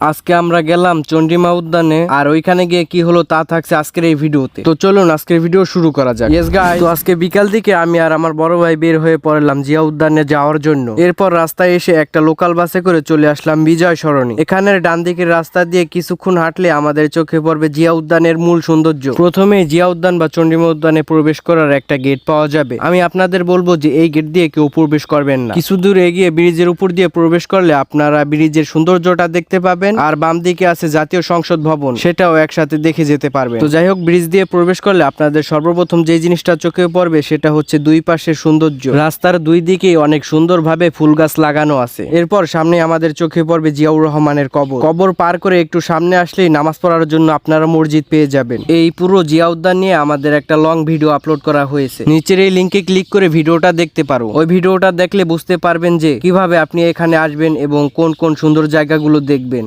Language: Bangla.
আজকে আমরা গেলাম চন্ডিমা উদ্যানে, আর ওইখানে গিয়ে কি হলো তা থাকছে আজকের এই ভিডিওতে। তো চলুন আজকের ভিডিও শুরু করা যাক। ইয়েস গাই তো আজকে বিকাল দিকে আমি আর আমার বড় ভাই বের হয়ে পড়লাম জিয়া উদ্যানে যাওয়ার জন্য। এরপর রাস্তায় এসে একটা লোকাল বাসে করে চলে আসলাম বিজয় সরণি। এখানের ডান দিকের রাস্তা দিয়ে কিছুক্ষণ হাঁটলে আমাদের চোখে পড়বে জিয়া উদ্যানের মূল সৌন্দর্য। প্রথমে জিয়া উদ্যান বা চন্ডিমা উদ্যানে প্রবেশ করার একটা গেট পাওয়া যাবে। আমি আপনাদের বলব যে এই গেট দিয়ে কেউ প্রবেশ করবেন না। কিছু দূর এগিয়ে ব্রিজের উপর দিয়ে প্রবেশ করলে আপনারা ব্রিজের সৌন্দর্যটা দেখতে পাবেন। আর বাম দিকে আছে জাতীয় সংসদ ভবন। সেটাও একসাথে দেখে যেতে পারবেন। তো যাই হোক ব্রিজ দিয়ে প্রবেশ করলে আপনাদের সর্বপ্রথম যে জিনিসটা চোখে পড়বে সেটা হচ্ছে দুই পাশের সৌন্দর্য। রাস্তার দুই দিকেই অনেক সুন্দরভাবে ফুল গাছ লাগানো আছে। এরপর সামনে আমাদের চোখে পড়বে জিয়াউর রহমানের কবর। কবর পার করে একটু সামনে আসলেই নামাজ পড়ার জন্য আপনারা মসজিদ পেয়ে যাবেন। এই পুরো জিয়া উদ্যান নিয়ে আমাদের একটা লং ভিডিও আপলোড করা হয়েছে। নিচের এই লিঙ্কে ক্লিক করে ভিডিওটা দেখতে পারো। ওই ভিডিওটা দেখলে বুঝতে পারবেন যে কীভাবে আপনি এখানে আসবেন এবং কোন কোন সুন্দর জায়গাগুলো দেখবেন।